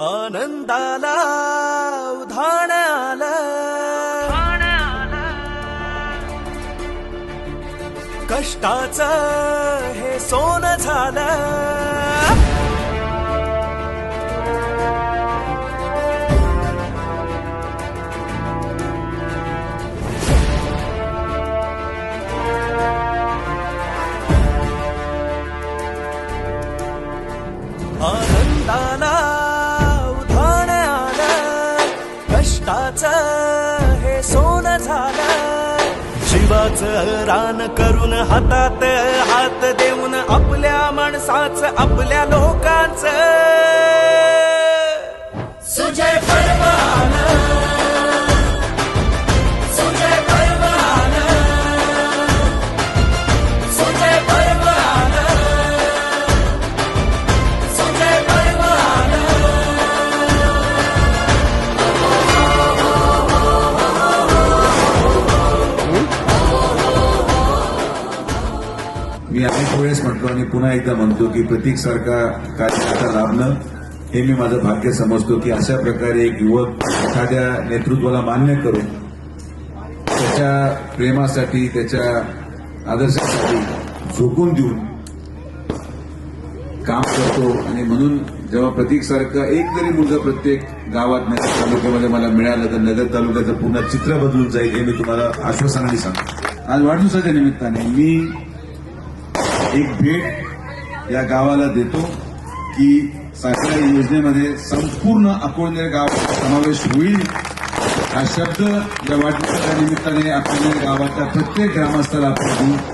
आनंदाला उधाण्याला कष्टाचं हे सोनं झालं. सोनं झालं. जीवाच रान करून हातात हात देऊन आपल्या माणसाचं आपल्या लोकांच. सुजय मी अनेक वेळेस म्हटलो आणि पुन्हा एकदा म्हणतो की प्रतीक सारखा कार्यकर्ता लाभणं हे मी माझं भाग्य समजतो की अशा प्रकारे एक युवक एखाद्या नेतृत्वाला मान्य करून त्याच्या प्रेमासाठी त्याच्या आदर्शासाठी झोकून देऊन काम करतो. आणि म्हणून जेव्हा प्रतीक सारखं एक जरी मुलगा प्रत्येक गावात नगर तालुक्यामध्ये मला मिळालं तर नगर तालुक्याचं पूर्ण चित्र बदलून जाईल हे मी तुम्हाला आश्वासनाने सांगतो. आज वाढदिवसाच्या निमित्ताने मी एक भेट या गावाला देतो की साखरा योजनेमध्ये संपूर्ण अकोलनेर गावाचा समावेश होईल. हा शब्द या वाढदिवसाच्या निमित्ताने आपल्या गावाच्या प्रत्येक ग्रामस्थाला आपण देऊ.